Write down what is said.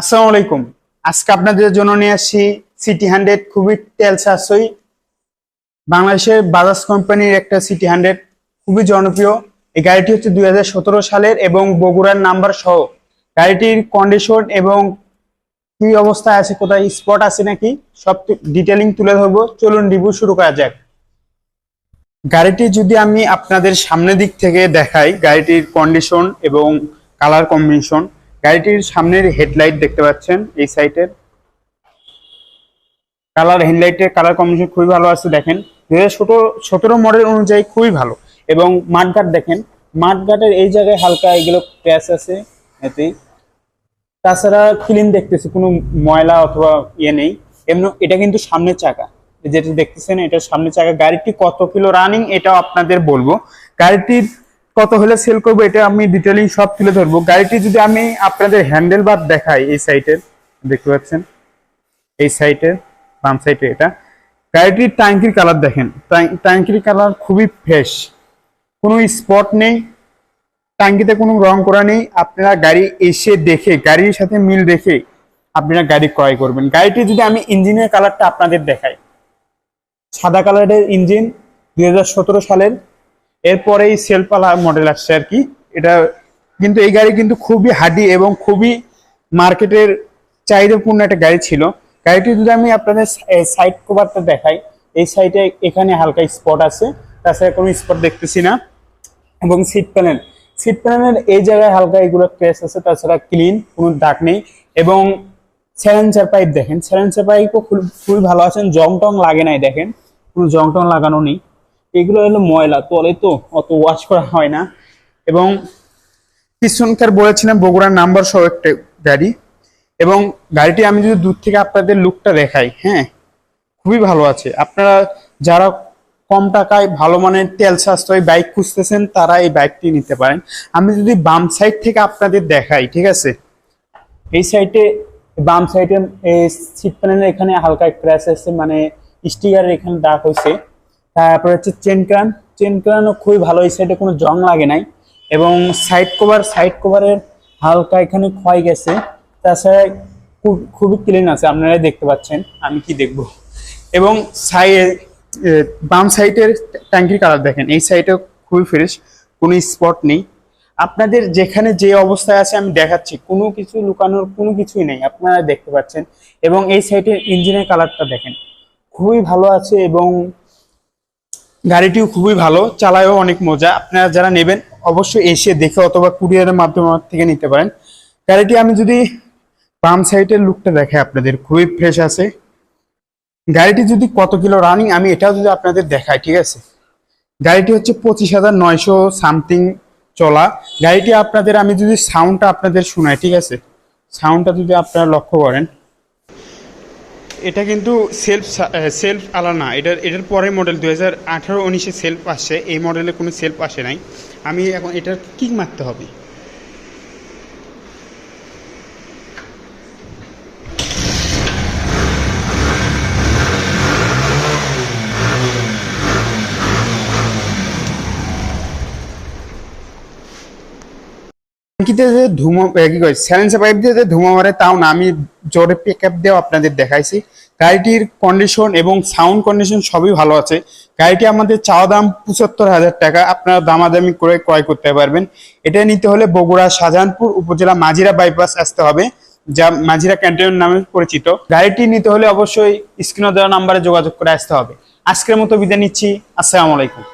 আসসালামু আলাইকুম। আজকে আপনাদের জন্য নিয়ে আসছি সিটি হান্ড্রেড খুবই তেল সাশ্রয়ী। বাংলাদেশের বাজাজ কোম্পানির একটা সিটি হান্ড্রেড খুবই জনপ্রিয়। এই গাড়িটি হচ্ছে দুই হাজার সতেরো সালের এবং বগুড়ার নাম্বার সহ। গাড়িটির কন্ডিশন এবং কি অবস্থায় আছে, কোথায় স্পট আছে নাকি, সব ডিটেলিং তুলে ধরবো। চলুন রিভিউ শুরু করা যাক। গাড়িটি যদি আমি আপনাদের সামনের দিক থেকে দেখাই, গাড়িটির কন্ডিশন এবং কালার কম্বিনেশন গাড়িটির সামনের হেডলাইট দেখতে পাচ্ছেন, এই সাইটের। কালার হেডলাইটের কালার কম্বিনেশন খুবই ভালো আছে, দেখেন। দু হাজার সতেরো মডেল অনুযায়ী খুবই ভালো। এবং মাঠঘাট দেখেন মাঠঘাটের এই জায়গায় হালকা এগুলো ক্র্যাশ আছে এতেই তাছাড়া ক্লিন দেখতেছি, কোনো ময়লা অথবা ইয়ে নেই। এমন, এটা কিন্তু সামনের চাকা। যেটা দেখতেছেন এটা সামনের চাকা। গাড়িটি কত কিলো রানিং এটাও আপনাদের বলব। গাড়িটির কত হলে সেল করব এটা আমি ডিটেলিং সব তুলে ধরবো। গাড়িটি যদি আমি আপনাদের হ্যান্ডেল বার দেখাই এই সাইটের দেখতে পাচ্ছেন? এই সাইটের বাম সাইটে এটা। গাড়িটির ট্যাঙ্কির কালার দেখেন। ট্যাঙ্কির কালার খুবই ফ্রেশ কোনো স্পট নেই। ট্যাঙ্কিতে কোনো রং করা নেই। আপনারা গাড়ি এসে দেখে, গাড়ির সাথে মিল রেখে আপনারা গাড়ি ক্রয় করবেন। গাড়িটি যদি আমি ইঞ্জিনের কালারটা আপনাদের দেখাই। সাদা কালারের ইঞ্জিন দুই হাজার সতেরো সালের এরপরেই সেলফালা মডেল আসছে আর কি। এটা কিন্তু এই গাড়ি কিন্তু খুবই হাডি এবং খুবই মার্কেটের চাহিদাপূর্ণ একটা গাড়ি ছিল। গাড়িটি যদি আমি আপনাদের সাইড কভারটা দেখাই, এই সাইডে এখানে হালকা স্পট আছে। তাছাড়া কোনো স্পট দেখতেছি না। এবং সিট প্যানেল সিট প্যানেলের এই জায়গায় হালকা এগুলো ক্রেস আছে, তাছাড়া ক্লিন কোনো দাগ নেই। এবং স্যালেন্সার পাইপ দেখেন। স্যালেন্সার পাইপও খুব, খুবই ভালো আছেন। জং টং লাগে নাই, দেখেন। কোনো জং টং লাগানো নেই। এগুলো হলো ময়লা, তলে তো অত ওয়াশ করা হয় না। এবং পিছনকার বলেছিলাম বগুড়ার নাম্বার সহ একটা গাড়ি। এবং গাড়িটি আমি যদি দূর থেকে আপনাদের লুকটা দেখাই হ্যাঁ খুবই ভালো আছে। আপনারা যারা কম টাকায় ভালো মানের তেল সাশ্রয় বাইক খুঁজতেছেন, তারা এই বাইকটি নিতে পারেন। আমি যদি বাম সাইড থেকে আপনাদের দেখাই, ঠিক আছে? এই সাইডে বাম সাইডে সিট প্যানেলের এখানে হালকা ক্র্যাশ আছে মানে স্টিকারের এখানে দাগ হয়েছে তারপরে হচ্ছে চেন ক্রান চেন ক্রানও খুবই ভালো, এই সাইডে কোনো জং লাগে নাই। এবং সাইড কভার সাইড কভারের হালকা এখানে ক্ষয় গেছে। তাছাড়া খুব- খুবই ক্লিন আছে, আপনারাই দেখতে পাচ্ছেন, আমি কি দেখব। এবং সাই বাম সাইডের ট্যাঙ্কির কালার দেখেন, এই সাইডেও খুবই ফ্রেশ কোনো স্পট নেই। আপনাদের যেখানে যে অবস্থায় আছে, আমি দেখাচ্ছি, কোনো কিছু লুকানোর কোনো কিছুই নেই, আপনারা দেখতে পাচ্ছেন। এবং এই সাইডের ইঞ্জিনের কালারটা দেখেন, খুবই ভালো আছে এবং গাড়িটিও খুবই ভালো, চালায়ও অনেক মজা। আপনারা যারা নেবেন, অবশ্যই এসে দেখে অথবা কুরিয়ারের মাধ্যমে থেকে নিতে পারেন। গাড়িটি আমি যদি বাম সাইডের লুকটা দেখাই আপনাদের, খুবই ফ্রেশ আছে। গাড়িটি যদি কত কিলো রানিং আমি এটাও যদি আপনাদের দেখাই, ঠিক আছে? গাড়িটি হচ্ছে পঁচিশ হাজার নয়শো সামথিং চলা। গাড়িটি আপনাদের, আমি যদি সাউন্ডটা আপনাদের শোনাই, ঠিক আছে? সাউন্ডটা যদি আপনারা লক্ষ্য করেন এটা কিন্তু সেলফ সেলফ আলা না। এটার এটার পরের মডেল দু হাজার আঠারো উনিশে সেলফ আসছে। এই মডেলে কোনো সেলফ আসে নাই। আমি এখন এটার কিক মারতে হবে। ট্যাঙ্কিতে যে ধুমো কি কয় স্যালেন্সার পাইপ দিয়ে যে ধুমা মারে তাও না, আমি জোরে পিক আপ দিয়েও আপনাদের দেখাইছি। গাড়িটির কন্ডিশন এবং সাউন্ড কন্ডিশন সবই ভালো আছে। গাড়িটি আমাদের চাওয়া দাম পঁচাত্তর হাজার টাকা, আপনারা দামাদামি করে ক্রয় করতে পারবেন। এটা নিতে হলে বগুড়া শাহজাহানপুর উপজেলা মাঝিরা বাইপাস আসতে হবে, যা মাজিরা ক্যান্টনমেন্ট নামে পরিচিত। গাড়িটি নিতে হলে অবশ্যই স্ক্রিনে দেওয়া নাম্বারে যোগাযোগ করে আসতে হবে। আজকের মতো বিদায় নিচ্ছি, আসসালামু আলাইকুম।